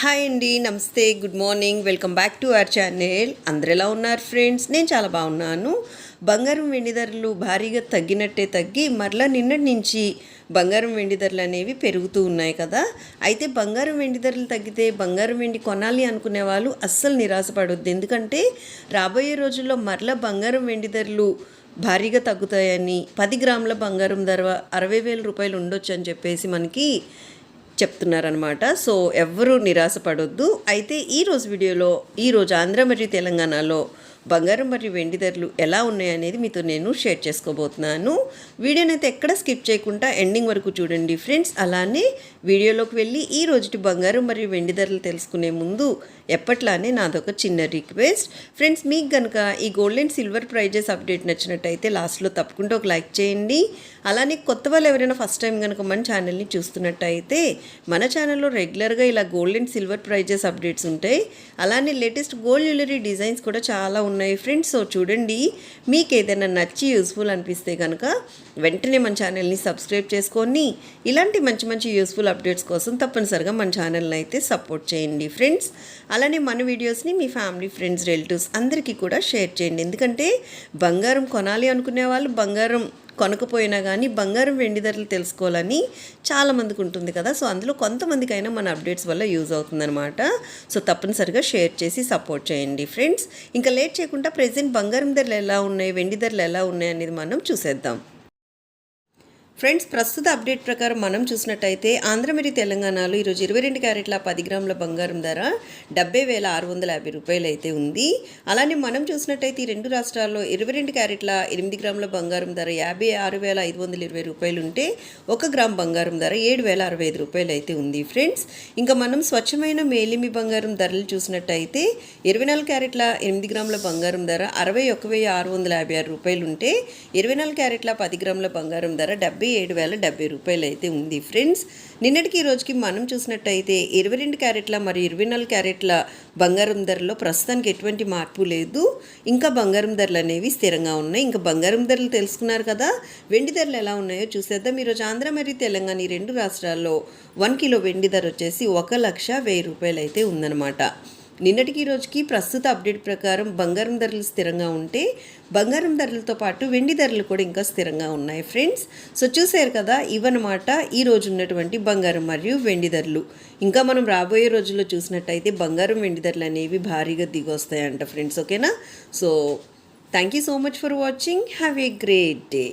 Hi అండి నమస్తే good morning. Welcome back to our channel. అందరు ఎలా ఉన్నారు ఫ్రెండ్స్? నేను చాలా బాగున్నాను. బంగారం వెండి ధరలు భారీగా తగ్గినట్టే తగ్గి మరలా నిన్నటి నుంచి బంగారం వెండి ధరలు అనేవి పెరుగుతూ ఉన్నాయి కదా. అయితే బంగారం వెండి ధరలు తగ్గితే బంగారం వెండి కొనాలి అనుకునే వాళ్ళు అస్సలు నిరాశపడొద్దు. ఎందుకంటే రాబోయే రోజుల్లో మరలా బంగారం వెండి ధరలు భారీగా తగ్గుతాయని పది గ్రాముల బంగారం ధర అరవై వేల రూపాయలు ఉండొచ్చు అని చెప్పేసి మనకి చెప్తున్నారనమాట సో ఎవ్వరూ నిరాశపడొద్దు. అయితే ఈరోజు వీడియోలో ఈరోజు ఆంధ్ర మరియు తెలంగాణలో బంగారం మరియు వెండి ధరలు ఎలా ఉన్నాయనేది మీతో నేను షేర్ చేసుకోబోతున్నాను. వీడియోని అయితే ఎక్కడ స్కిప్ చేయకుండా ఎండింగ్ వరకు చూడండి ఫ్రెండ్స్. అలానే వీడియోలోకి వెళ్ళి ఈ రోజుటి బంగారం మరియు వెండి ధరలు తెలుసుకునే ముందు ఎప్పట్లానే నాదొక చిన్న రిక్వెస్ట్. ఫ్రెండ్స్ మీకు కనుక ఈ gold and silver prices update నచ్చినట్టయితే లాస్ట్లో తప్పకుండా ఒక లైక్ చేయండి. అలానే కొత్త వాళ్ళు ఎవరైనా ఫస్ట్ టైం కనుక మన ఛానల్ని చూస్తున్నట్టయితే మన ఛానల్లో రెగ్యులర్గా ఇలా gold and silver prices updates ఉంటాయి. అలానే లేటెస్ట్ గోల్డ్ జ్యువెలరీ డిజైన్స్ కూడా చాలా ఉన్నాయి ఫ్రెండ్స్. సో చూడండి మీకు ఏదైనా నచ్చి యూస్ఫుల్ అనిపిస్తే కనుక వెంటనే మన ఛానల్ని సబ్స్క్రైబ్ చేసుకొని ఇలాంటి మంచి మంచి యూస్ఫుల్ అప్డేట్స్ కోసం తప్పనిసరిగా మన ఛానల్ని అయితే సపోర్ట్ చేయండి ఫ్రెండ్స్. అలానే మన వీడియోస్ని మీ ఫ్యామిలీ ఫ్రెండ్స్ రిలేటివ్స్ అందరికీ కూడా షేర్ చేయండి. ఎందుకంటే బంగారం కొనాలి అనుకునే వాళ్ళు బంగారం కొనకపోయినా కానీ బంగారం వెండి ధరలు తెలుసుకోవాలని చాలామందికి ఉంటుంది కదా. సో అందులో కొంతమందికైనా మన అప్డేట్స్ వల్ల యూజ్ అవుతుందన్నమాట. సో తప్పనిసరిగా షేర్ చేసి సపోర్ట్ చేయండి ఫ్రెండ్స్. ఇంకా లేట్ చేయకుండా ప్రజెంట్ బంగారం ధరలు ఎలా ఉన్నాయి వెండి ధరలు ఎలా ఉన్నాయి అనేది మనం చూసేద్దాం. ఫ్రెండ్స్ ప్రస్తుత అప్డేట్ ప్రకారం మనం చూసినట్టయితే ఆంధ్ర తెలంగాణలో ఈరోజు ఇరవై రెండు క్యారెట్ల పది గ్రాముల బంగారం ధర డెబ్బై వేల ఆరు వందల యాభై రూపాయలు అయితే ఉంది. అలానే మనం చూసినట్టయితే ఈ రెండు రాష్ట్రాల్లో ఇరవై రెండు క్యారెట్ల ఎనిమిది గ్రాముల బంగారం ధర యాభై ఆరు వేల ఐదు వందల ఇరవై రూపాయలు ఉంటే ఒక గ్రామ్ బంగారం ధర ఏడు వేల అరవై ఐదు రూపాయలు అయితే ఉంది ఫ్రెండ్స్. ఇంకా మనం స్వచ్ఛమైన మేలిమి బంగారం ధరలు చూసినట్టయితే ఇరవై నాలుగు క్యారెట్ల ఎనిమిది గ్రాముల బంగారం ధర అరవై ఒక వెయ్యి ఆరు వందల యాభై ఆరు రూపాయలు ఉంటే ఇరవై నాలుగు క్యారెట్ల పది గ్రాముల బంగారం ధర డెబ్బై ఏడు వేల డెబ్బై రూపాయలు అయితే ఉంది ఫ్రెండ్స్. నిన్నటికి ఈ రోజుకి మనం చూసినట్టయితే ఇరవై రెండు క్యారెట్ల మరియు ఇరవై నాలుగు క్యారెట్ల బంగారం ధరలో ప్రస్తుతానికి ఎటువంటి మార్పు లేదు. ఇంకా బంగారం ధరలు అనేవి స్థిరంగా ఉన్నాయి. ఇంకా బంగారం ధరలు తెలుసుకున్నారు కదా. వెండి ధరలు ఎలా ఉన్నాయో చూసేద్దాం. ఈరోజు ఆంధ్ర మరియు తెలంగాణ ఈ రెండు రాష్ట్రాల్లో వన్ కిలో వెండి ధర వచ్చేసి ఒక లక్ష వెయ్యి రూపాయలు అయితే ఉందన్నమాట. నిన్నటికి రోజుకి ప్రస్తుత అప్డేట్ ప్రకారం బంగారం ధరలు స్థిరంగా ఉంటే బంగారం ధరలతో పాటు వెండి ధరలు కూడా ఇంకా స్థిరంగా ఉన్నాయి ఫ్రెండ్స్. సో చూసారు కదా ఇవన్నమాట ఈ రోజు ఉన్నటువంటి బంగారం మరియు వెండి ధరలు. ఇంకా మనం రాబోయే రోజుల్లో చూసినట్టయితే బంగారం వెండి ధరలు అనేవి భారీగా దిగొస్తాయంట ఫ్రెండ్స్ ఓకేనా? So thank you so much for watching have a great day